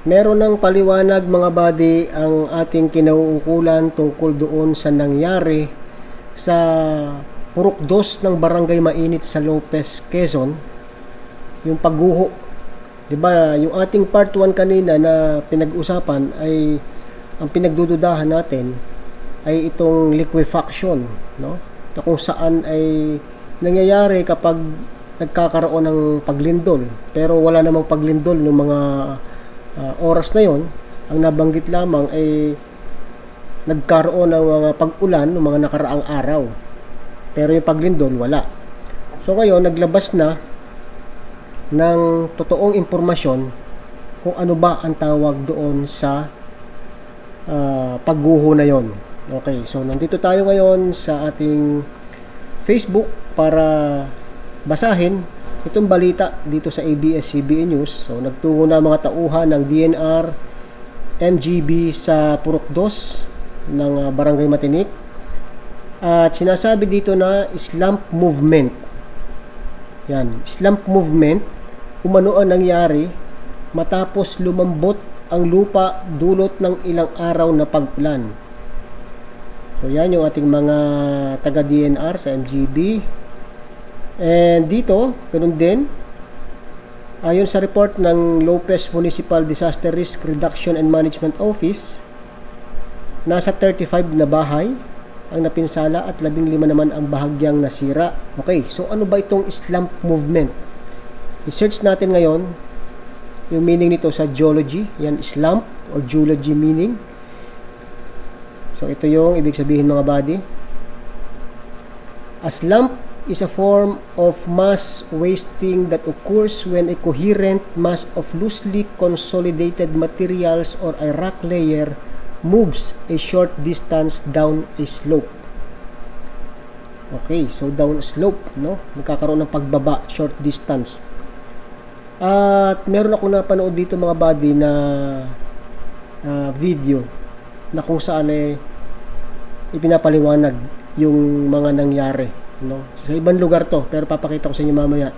Meron ng paliwanag mga buddy ang ating kinauukulan tungkol doon sa nangyari sa Purok Dos ng Barangay Mainit sa Lopez, Quezon. Yung pagguho. 'Di ba? Yung ating part 1 kanina na pinag-usapan ay ang pinagdududahan natin ay itong liquefaction, no? Na kung saan ay nangyayari kapag nagkakaroon ng paglindol. Pero wala namang paglindol ng mga ah, oras na yon. Ang nabanggit lamang ay nagkaroon ng mga pag-ulan ng mga nakaraang araw. Pero yung paglindol, wala. So ngayon, naglabas na ng totoong impormasyon kung ano ba ang tawag doon sa ah, pagguho na yon. Okay, so nandito tayo ngayon sa ating Facebook para basahin itong balita dito sa ABS-CBN News. So nagtungo na mga tauhan ng DNR, MGB sa Purok 2 ng ah, Barangay Matinik. At sinasabi dito na Islam movement. Yan, Islam movement umano ang nangyari matapos lumambot ang lupa dulot ng ilang araw na pag-ulan. So yan yung ating mga taga DNR sa MGB. And dito, ganun din, ayon sa report ng Lopez Municipal Disaster Risk Reduction and Management Office, nasa 35 na bahay ang napinsala at 15 naman ang bahagyang nasira. Okay, so ano ba itong Islam movement? I-search natin ngayon yung meaning nito sa geology, yan Islam or geology meaning. So ito yung ibig sabihin mga body. A slump is a form of mass wasting that occurs when a coherent mass of loosely consolidated materials or a rock layer moves a short distance down a slope. Okay, so down a slope, no? Nagkakaroon ng pagbaba, short distance. At meron ako napanood dito mga body na ah, video na kung saan eh ipinapaliwanag yung mga nangyari no? Sa ibang lugar to pero papakita ko sa inyo mamaya.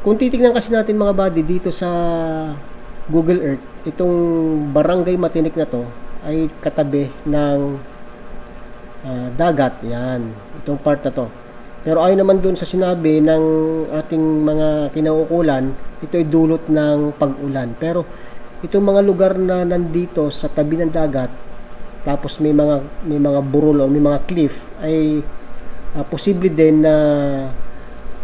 Kung titingnan kasi natin mga body dito sa Google Earth itong barangay matinik na to ay katabi ng ah, dagat. Yan itong part na to. Pero ayon naman dun sa sinabi ng ating mga kinauukulan ito ay dulot ng pag-ulan. Pero itong mga lugar na nandito sa tabi ng dagat tapos may mga may mga burol o may mga cliff ay ah, posible din na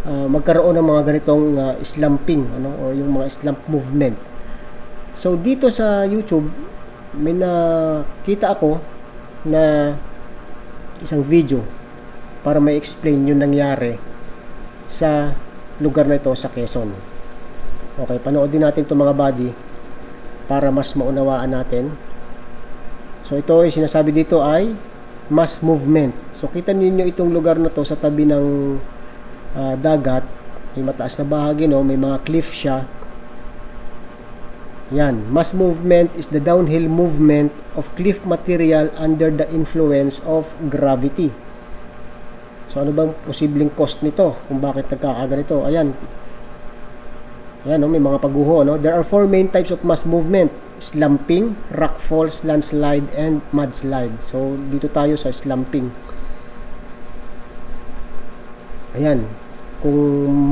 ah, magkaroon ng mga ganitong ah, slumping ano or yung mga slump movement. So dito sa YouTube may nakita ako na isang video para may explain yung nangyari sa lugar na ito sa Quezon. Okay, panoodin natin itong mga body para mas maunawaan natin So ito ay sinasabi dito ay mass movement. So kita ninyo itong lugar na to sa tabi ng ah, dagat, may mataas na bahagi no, may mga cliff siya. Yan, mass movement is the downhill movement of cliff material under the influence of gravity. So ano bang posibleng cost nito kung bakit nagkakaganito? Ayan. Ayan, no, may mga pagguho. No? There are four main types of mass movement. Slumping, rockfalls, landslide, and mudslide. So, dito tayo sa slumping. Ayan. Kung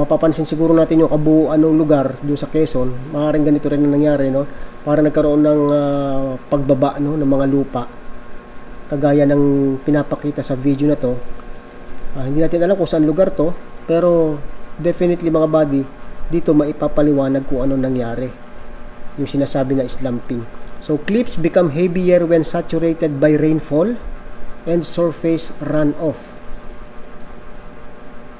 mapapansin siguro natin yung kabuuan ng lugar doon sa Quezon, maaaring ganito rin ang nangyari, no? Para nagkaroon ng ah, pagbaba no, ng mga lupa. Kagaya ng pinapakita sa video na to. Ah, hindi natin alam kung saan lugar to, pero definitely mga body, dito maipapaliwanag kung ano nangyari. Yung sinasabi na slumping. So cliffs become heavier when saturated by rainfall and surface runoff.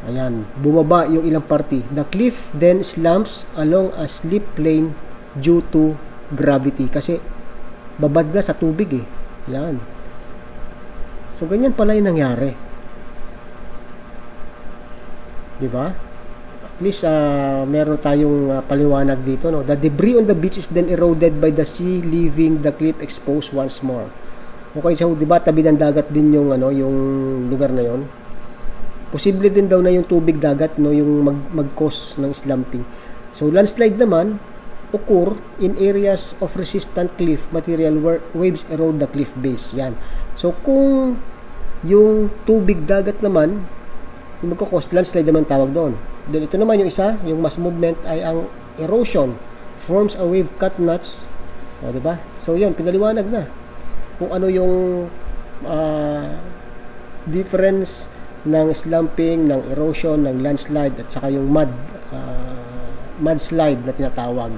Ayan, bumaba yung ilang party. The cliff then slumps along a slip plane due to gravity. Kasi babad na sa tubig eh. Yan. So ganyan pala yung nangyari. Di ba? At least uh, meron tayong uh, paliwanag dito. No? The debris on the beach is then eroded by the sea leaving the cliff exposed once more. Okay, so di ba tabi ng dagat din yung ano, yung lugar na yon. Posible din daw na yung tubig dagat no yung mag mag-cause ng slumping. So landslide naman occur in areas of resistant cliff material where waves erode the cliff base. Yan. So, kung yung tubig dagat naman, yung magkakos, landslide naman tawag doon. Then ito naman yung isa, yung mass movement ay ang erosion. Forms a wave cut notch. O, di ba? So, yun, pinaliwanag na. Kung ano yung ah, difference ng slumping, ng erosion, ng landslide, at saka yung mud, ah, mudslide na tinatawag.